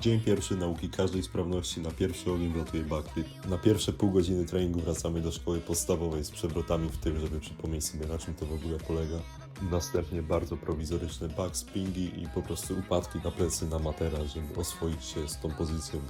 Dzień pierwszy nauki każdej sprawności na pierwszy ogień wlatuje backflip. Na pierwsze pół godziny treningu wracamy do szkoły podstawowej z przewrotami w tył, żeby przypomnieć sobie na czym to w ogóle polega. Następnie bardzo prowizoryczne backspingi i po prostu upadki na plecy na materac, żeby oswoić się z tą pozycją.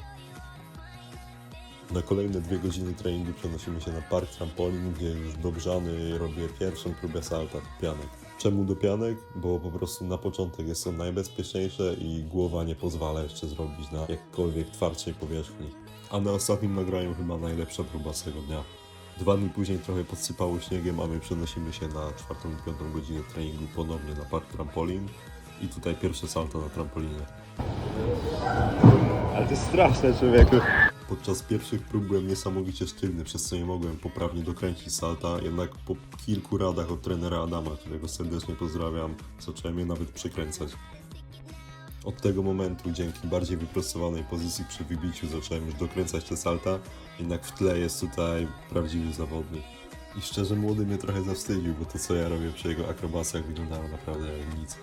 Na kolejne dwie godziny treningu przenosimy się na park trampolin, gdzie już dogrzany robię pierwszą próbę salta do pianek. Czemu do pianek? Bo po prostu na początek jest to najbezpieczniejsze i głowa nie pozwala jeszcze zrobić na jakkolwiek twardszej powierzchni. A na ostatnim nagraniu chyba najlepsza próba z tego dnia. Dwa dni później trochę podsypało śniegiem, a my przenosimy się na czwartą i piątą godzinę treningu ponownie na park trampolin i tutaj pierwsze salto na trampolinie. Ale to jest straszne, człowieku. Podczas pierwszych prób byłem niesamowicie sztywny, przez co nie mogłem poprawnie dokręcić salta, jednak po kilku radach od trenera Adama, którego serdecznie pozdrawiam, zacząłem je nawet przekręcać. Od tego momentu, dzięki bardziej wyprostowanej pozycji przy wybiciu, zacząłem już dokręcać te salta, jednak w tle jest tutaj prawdziwy zawodnik. I szczerze młody mnie trochę zawstydził, bo to co ja robię przy jego akrobacjach wyglądało naprawdę jak nic.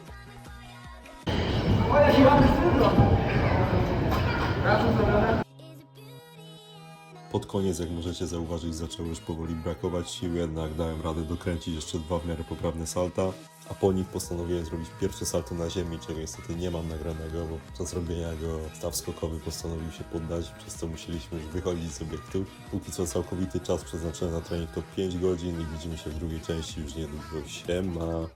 Pod koniec, jak możecie zauważyć, zaczęło już powoli brakować sił, jednak dałem radę dokręcić jeszcze dwa w miarę poprawne salta, a po nich postanowiłem zrobić pierwsze salto na ziemi, czego niestety nie mam nagranego, bo podczas robienia go staw skokowy postanowił się poddać, przez co musieliśmy już wychodzić z obiektu. Póki co całkowity czas przeznaczony na trening to 5 godzin i widzimy się w drugiej części już niedługo. Siema!